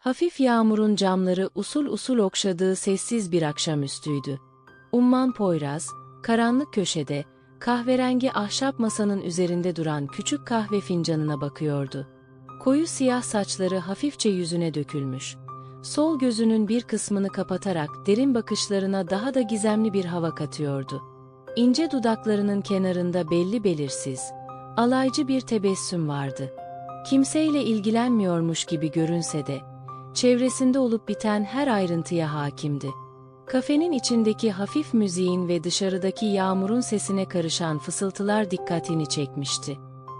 Hafif yağmurun camları usul usul okşadığı sessiz bir akşamüstüydü. Umman Poyraz, karanlık köşede, kahverengi ahşap masanın üzerinde duran küçük kahve fincanına bakıyordu. Koyu siyah saçları hafifçe yüzüne dökülmüş. Sol gözünün bir kısmını kapatarak derin bakışlarına daha da gizemli bir hava katıyordu. İnce dudaklarının kenarında belli belirsiz, alaycı bir tebessüm vardı. Kimseyle ilgilenmiyormuş gibi görünse de, çevresinde olup biten her ayrıntıya hakimdi. Kafenin içindeki hafif müziğin ve dışarıdaki yağmurun sesine karışan fısıltılar dikkatini çekmişti.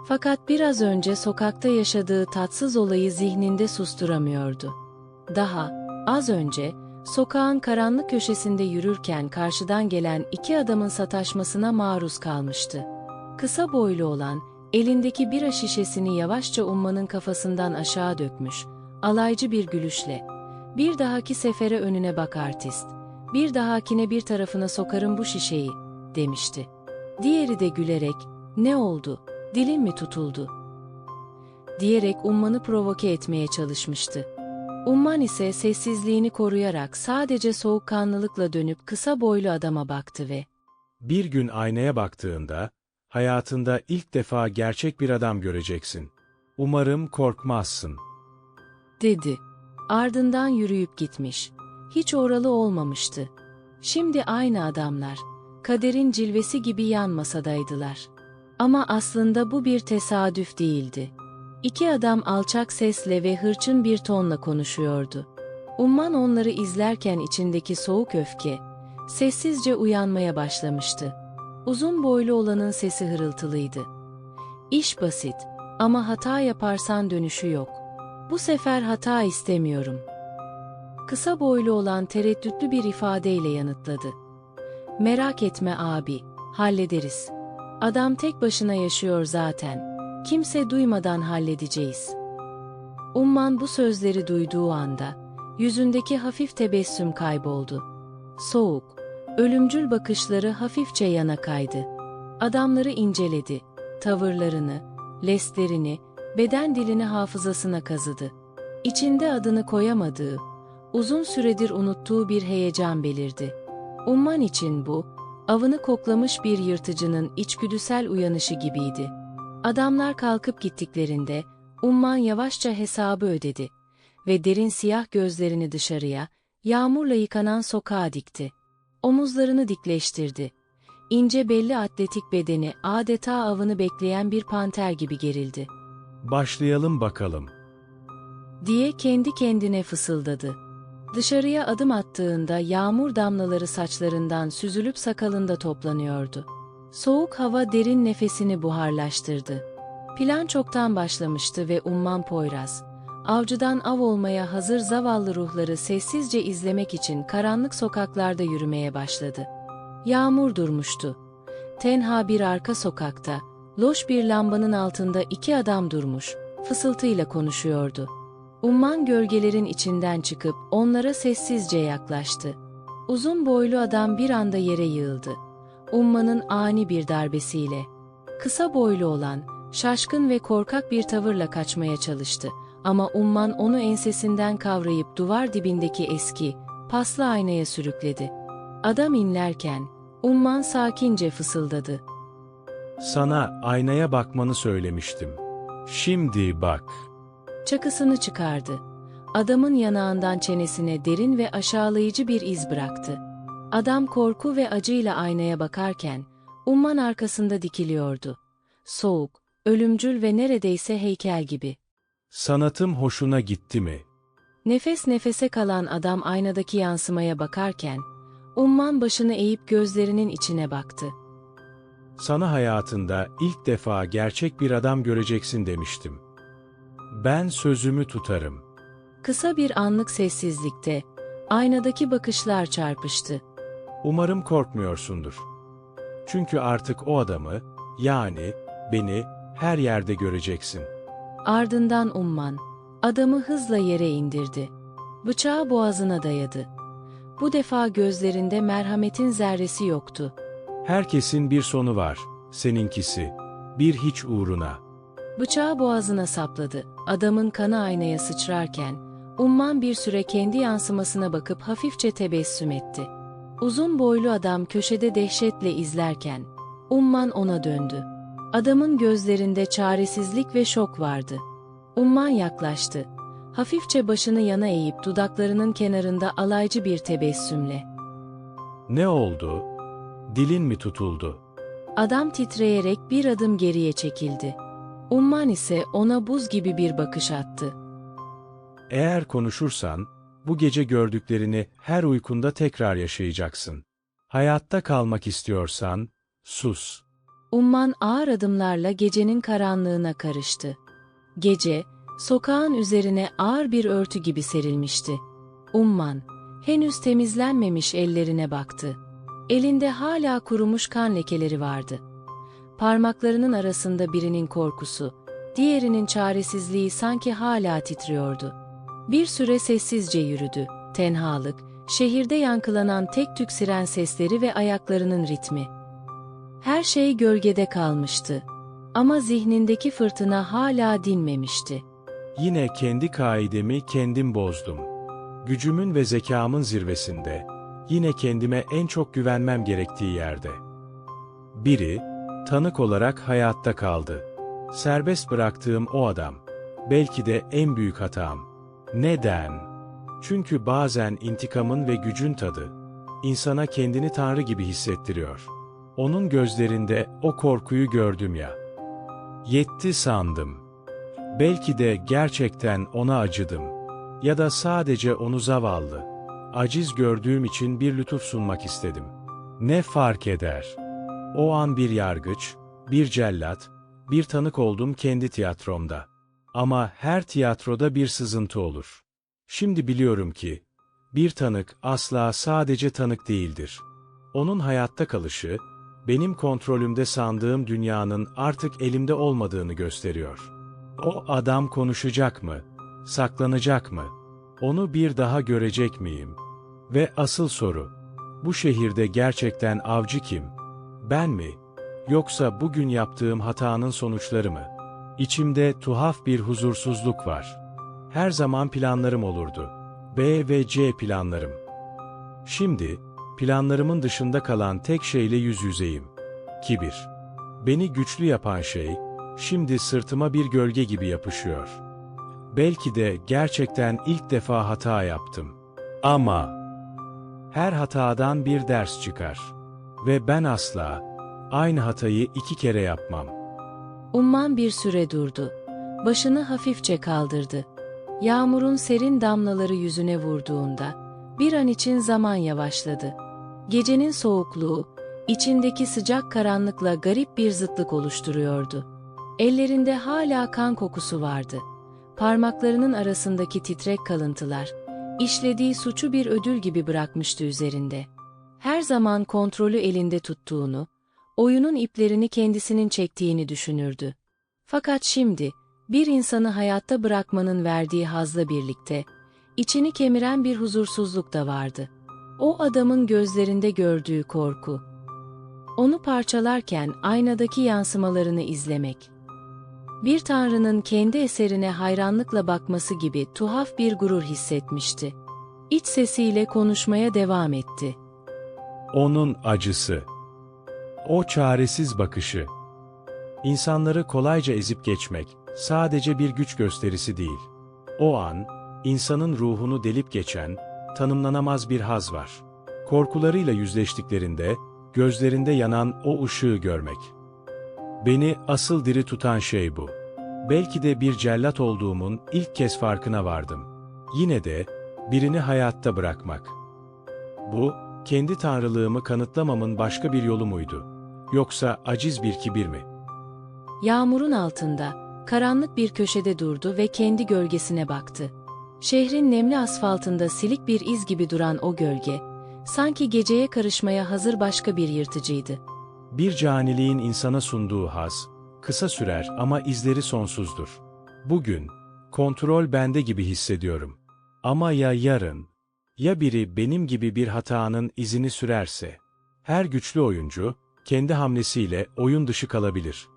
Fakat biraz önce sokakta yaşadığı tatsız olayı zihninde susturamıyordu. Daha, az önce, sokağın karanlık köşesinde yürürken karşıdan gelen iki adamın sataşmasına maruz kalmıştı. Kısa boylu olan, elindeki bira şişesini yavaşça ummanın kafasından aşağı dökmüş, alaycı bir gülüşle. Bir dahaki sefere önüne bak artist, bir dahakine bir tarafına sokarım bu şişeyi, demişti. Diğeri de gülerek, ne oldu, dilin mi tutuldu? Diyerek ummanı provoke etmeye çalışmıştı. Umman ise sessizliğini koruyarak sadece soğukkanlılıkla dönüp kısa boylu adama baktı ve Bir gün aynaya baktığında, hayatında ilk defa gerçek bir adam göreceksin. Umarım korkmazsın. Dedi. Ardından yürüyüp gitmiş. Hiç oralı olmamıştı. Şimdi aynı adamlar, kaderin cilvesi gibi yan masadaydılar. Ama aslında bu bir tesadüf değildi. İki adam alçak sesle ve hırçın bir tonla konuşuyordu. Umman onları izlerken içindeki soğuk öfke, sessizce uyanmaya başlamıştı. Uzun boylu olanın sesi hırıltılıydı. İş basit ama hata yaparsan dönüşü yok. Bu sefer hata istemiyorum. Kısa boylu olan tereddütlü bir ifadeyle yanıtladı. Merak etme abi, hallederiz. Adam tek başına yaşıyor zaten. Kimse duymadan halledeceğiz. Umman bu sözleri duyduğu anda, yüzündeki hafif tebessüm kayboldu. Soğuk, ölümcül bakışları hafifçe yana kaydı. Adamları inceledi, tavırlarını, leslerini, beden dilini hafızasına kazıdı. İçinde adını koyamadığı, uzun süredir unuttuğu bir heyecan belirdi. Umman için bu, avını koklamış bir yırtıcının içgüdüsel uyanışı gibiydi. Adamlar kalkıp gittiklerinde, Umman yavaşça hesabı ödedi ve derin siyah gözlerini dışarıya, yağmurla yıkanan sokağa dikti. Omuzlarını dikleştirdi. İnce belli atletik bedeni adeta avını bekleyen bir panter gibi gerildi. Başlayalım bakalım. diye kendi kendine fısıldadı. Dışarıya adım attığında yağmur damlaları saçlarından süzülüp sakalında toplanıyordu. Soğuk hava derin nefesini buharlaştırdı. Plan çoktan başlamıştı ve Umman Poyraz, avcıdan av olmaya hazır zavallı ruhları sessizce izlemek için karanlık sokaklarda yürümeye başladı. Yağmur durmuştu. Tenha bir arka sokakta, loş bir lambanın altında iki adam durmuş, fısıltıyla konuşuyordu. Umman gölgelerin içinden çıkıp onlara sessizce yaklaştı. Uzun boylu adam bir anda yere yığıldı. Ummanın ani bir darbesiyle. Kısa boylu olan, şaşkın ve korkak bir tavırla kaçmaya çalıştı. Ama Umman onu ensesinden kavrayıp duvar dibindeki eski, paslı aynaya sürükledi. Adam inlerken, Umman sakince fısıldadı. Sana aynaya bakmanı söylemiştim. Şimdi bak. Çakısını çıkardı. Adamın yanağından çenesine derin ve aşağılayıcı bir iz bıraktı. Adam korku ve acıyla aynaya bakarken, umman arkasında dikiliyordu. Soğuk, ölümcül ve neredeyse heykel gibi. Sanatım hoşuna gitti mi? Nefes nefese kalan adam aynadaki yansımaya bakarken, umman başını eğip gözlerinin içine baktı. Sana hayatında ilk defa gerçek bir adam göreceksin demiştim. Ben sözümü tutarım. Kısa bir anlık sessizlikte, aynadaki bakışlar çarpıştı. Umarım korkmuyorsundur. Çünkü artık o adamı, yani beni her yerde göreceksin. Ardından umman, adamı hızla yere indirdi. Bıçağı boğazına dayadı. Bu defa gözlerinde merhametin zerresi yoktu. Herkesin bir sonu var, seninkisi. Bir hiç uğruna. Bıçağı boğazına sapladı. Adamın kanı aynaya sıçrarken, Umman bir süre kendi yansımasına bakıp hafifçe tebessüm etti. Uzun boylu adam köşede dehşetle izlerken, Umman ona döndü. Adamın gözlerinde çaresizlik ve şok vardı. Umman yaklaştı. Hafifçe başını yana eğip dudaklarının kenarında alaycı bir tebessümle. Ne oldu? Dilin mi tutuldu? Adam titreyerek bir adım geriye çekildi. Umman ise ona buz gibi bir bakış attı. Eğer konuşursan, bu gece gördüklerini her uykunda tekrar yaşayacaksın. Hayatta kalmak istiyorsan, sus. Umman ağır adımlarla gecenin karanlığına karıştı. Gece, sokağın üzerine ağır bir örtü gibi serilmişti. Umman, henüz temizlenmemiş ellerine baktı. Elinde hala kurumuş kan lekeleri vardı. Parmaklarının arasında birinin korkusu, diğerinin çaresizliği sanki hala titriyordu. Bir süre sessizce yürüdü. Tenhalık, şehirde yankılanan tek tük siren sesleri ve ayaklarının ritmi. Her şey gölgede kalmıştı. Ama zihnindeki fırtına hala dinmemişti. Yine kendi kaidemi kendim bozdum. Gücümün ve zekamın zirvesinde, yine kendime en çok güvenmem gerektiği yerde. Biri, tanık olarak hayatta kaldı. Serbest bıraktığım o adam. Belki de en büyük hatam. Neden? Çünkü bazen intikamın ve gücün tadı, insana kendini tanrı gibi hissettiriyor. Onun gözlerinde o korkuyu gördüm ya. Yetti sandım. Belki de gerçekten ona acıdım. Ya da sadece onu zavallı, aciz gördüğüm için bir lütuf sunmak istedim. Ne fark eder? O an bir yargıç, bir cellat, bir tanık oldum kendi tiyatromda. Ama her tiyatroda bir sızıntı olur. Şimdi biliyorum ki, bir tanık asla sadece tanık değildir. Onun hayatta kalışı, benim kontrolümde sandığım dünyanın artık elimde olmadığını gösteriyor. O adam konuşacak mı? Saklanacak mı? Onu bir daha görecek miyim? Ve asıl soru, bu şehirde gerçekten avcı kim? Ben mi? Yoksa bugün yaptığım hatanın sonuçları mı? İçimde tuhaf bir huzursuzluk var. Her zaman planlarım olurdu. B ve C planlarım. Şimdi, planlarımın dışında kalan tek şeyle yüz yüzeyim. Kibir. Beni güçlü yapan şey, şimdi sırtıma bir gölge gibi yapışıyor. Belki de gerçekten ilk defa hata yaptım. Ama her hatadan bir ders çıkar. Ve ben asla aynı hatayı iki kere yapmam. Umman bir süre durdu. Başını hafifçe kaldırdı. Yağmurun serin damlaları yüzüne vurduğunda, bir an için zaman yavaşladı. Gecenin soğukluğu, içindeki sıcak karanlıkla garip bir zıtlık oluşturuyordu. Ellerinde hala kan kokusu vardı. Parmaklarının arasındaki titrek kalıntılar, işlediği suçu bir ödül gibi bırakmıştı üzerinde. Her zaman kontrolü elinde tuttuğunu, oyunun iplerini kendisinin çektiğini düşünürdü. Fakat şimdi, bir insanı hayatta bırakmanın verdiği hazla birlikte, içini kemiren bir huzursuzluk da vardı. O adamın gözlerinde gördüğü korku. Onu parçalarken aynadaki yansımalarını izlemek. Bir tanrının kendi eserine hayranlıkla bakması gibi tuhaf bir gurur hissetmişti. İç sesiyle konuşmaya devam etti. Onun acısı. O çaresiz bakışı. İnsanları kolayca ezip geçmek sadece bir güç gösterisi değil. O an, insanın ruhunu delip geçen, tanımlanamaz bir haz var. Korkularıyla yüzleştiklerinde, gözlerinde yanan o ışığı görmek. Beni asıl diri tutan şey bu. Belki de bir cellat olduğumun ilk kez farkına vardım. Yine de, birini hayatta bırakmak. Bu, kendi tanrılığımı kanıtlamamın başka bir yolu muydu? Yoksa aciz bir kibir mi? Yağmurun altında, karanlık bir köşede durdu ve kendi gölgesine baktı. Şehrin nemli asfaltında silik bir iz gibi duran o gölge, sanki geceye karışmaya hazır başka bir yırtıcıydı. Bir caniliğin insana sunduğu haz, kısa sürer ama izleri sonsuzdur. Bugün, kontrol bende gibi hissediyorum. Ama ya yarın, ya biri benim gibi bir hatanın izini sürerse, her güçlü oyuncu, kendi hamlesiyle oyun dışı kalabilir.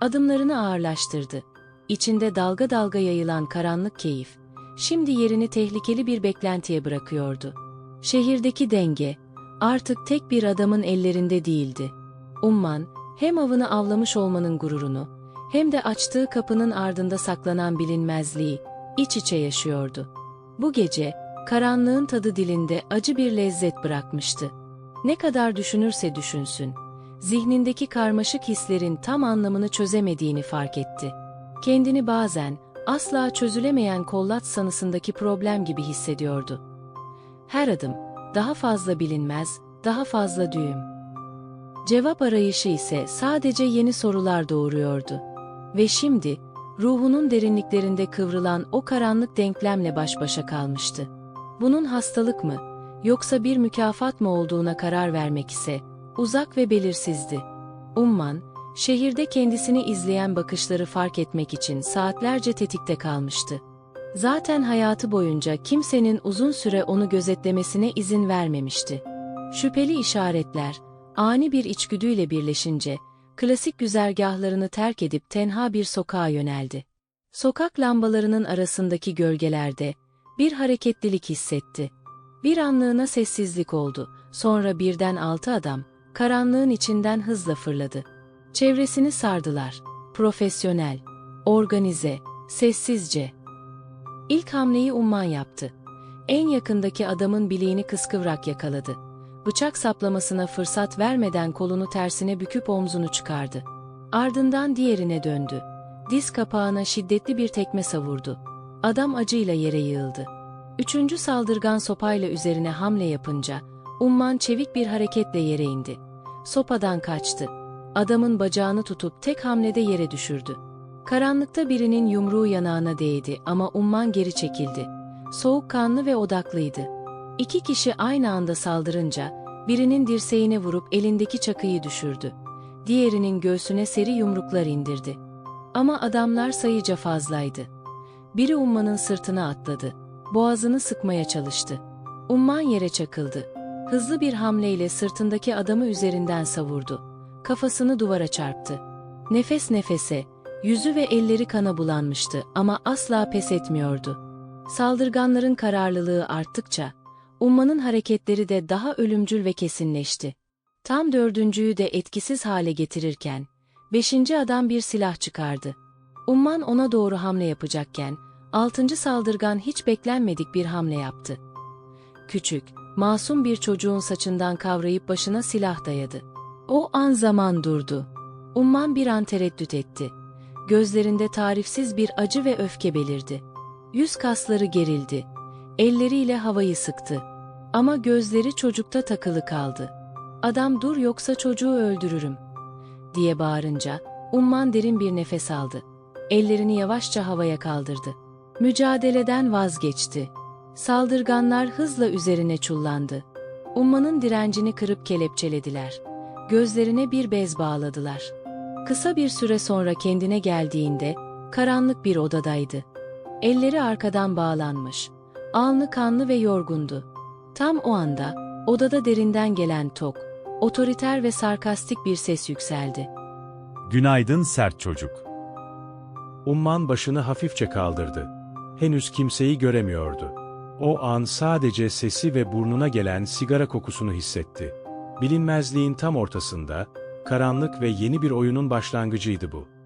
Adımlarını ağırlaştırdı. İçinde dalga dalga yayılan karanlık keyif, şimdi yerini tehlikeli bir beklentiye bırakıyordu. Şehirdeki denge, artık tek bir adamın ellerinde değildi. Umman, hem avını avlamış olmanın gururunu, hem de açtığı kapının ardında saklanan bilinmezliği, iç içe yaşıyordu. Bu gece, karanlığın tadı dilinde acı bir lezzet bırakmıştı. Ne kadar düşünürse düşünsün, zihnindeki karmaşık hislerin tam anlamını çözemediğini fark etti. Kendini bazen, asla çözülemeyen kollat sanısındaki problem gibi hissediyordu. Her adım, daha fazla bilinmez, daha fazla düğüm. Cevap arayışı ise sadece yeni sorular doğuruyordu. Ve şimdi, ruhunun derinliklerinde kıvrılan o karanlık denklemle baş başa kalmıştı. Bunun hastalık mı, yoksa bir mükafat mı olduğuna karar vermek ise, uzak ve belirsizdi. Umman, şehirde kendisini izleyen bakışları fark etmek için saatlerce tetikte kalmıştı. Zaten hayatı boyunca kimsenin uzun süre onu gözetlemesine izin vermemişti. Şüpheli işaretler, ani bir içgüdüyle birleşince, klasik güzergahlarını terk edip tenha bir sokağa yöneldi. Sokak lambalarının arasındaki gölgelerde, bir hareketlilik hissetti. Bir anlığına sessizlik oldu, sonra birden altı adam, karanlığın içinden hızla fırladı. Çevresini sardılar. Profesyonel, organize, sessizce. İlk hamleyi Umman yaptı. En yakındaki adamın bileğini kıskıvrak yakaladı. Bıçak saplamasına fırsat vermeden kolunu tersine büküp omzunu çıkardı. Ardından diğerine döndü. Diz kapağına şiddetli bir tekme savurdu. Adam acıyla yere yığıldı. Üçüncü saldırgan sopayla üzerine hamle yapınca, Umman çevik bir hareketle yere indi. Sopadan kaçtı. Adamın bacağını tutup tek hamlede yere düşürdü. Karanlıkta birinin yumruğu yanağına değdi ama Umman geri çekildi. Soğukkanlı ve odaklıydı. İki kişi aynı anda saldırınca, birinin dirseğine vurup elindeki çakıyı düşürdü. Diğerinin göğsüne seri yumruklar indirdi. Ama adamlar sayıca fazlaydı. Biri Umman'ın sırtına atladı. Boğazını sıkmaya çalıştı. Umman yere çakıldı. Hızlı bir hamleyle sırtındaki adamı üzerinden savurdu. Kafasını duvara çarptı. Nefes nefese, yüzü ve elleri kana bulanmıştı ama asla pes etmiyordu. Saldırganların kararlılığı arttıkça, Umman'ın hareketleri de daha ölümcül ve kesinleşti. Tam dördüncüyü de etkisiz hale getirirken, beşinci adam bir silah çıkardı. Umman ona doğru hamle yapacakken, altıncı saldırgan hiç beklenmedik bir hamle yaptı. Küçük, masum bir çocuğun saçından kavrayıp başına silah dayadı. O an zaman durdu. Umman bir an tereddüt etti. Gözlerinde tarifsiz bir acı ve öfke belirdi. Yüz kasları gerildi. Elleriyle havayı sıktı. Ama gözleri çocukta takılı kaldı. Adam dur yoksa çocuğu öldürürüm. Diye bağırınca, Umman derin bir nefes aldı. Ellerini yavaşça havaya kaldırdı. Mücadeleden vazgeçti. Saldırganlar hızla üzerine çullandı. Umman'ın direncini kırıp kelepçelediler. Gözlerine bir bez bağladılar. Kısa bir süre sonra kendine geldiğinde, karanlık bir odadaydı. Elleri arkadan bağlanmış. Alnı kanlı ve yorgundu. Tam o anda, odada derinden gelen tok, otoriter ve sarkastik bir ses yükseldi. Günaydın sert çocuk. Umman başını hafifçe kaldırdı. Henüz kimseyi göremiyordu. O an sadece sesi ve burnuna gelen sigara kokusunu hissetti. Bilinmezliğin tam ortasında, karanlık ve yeni bir oyunun başlangıcıydı bu.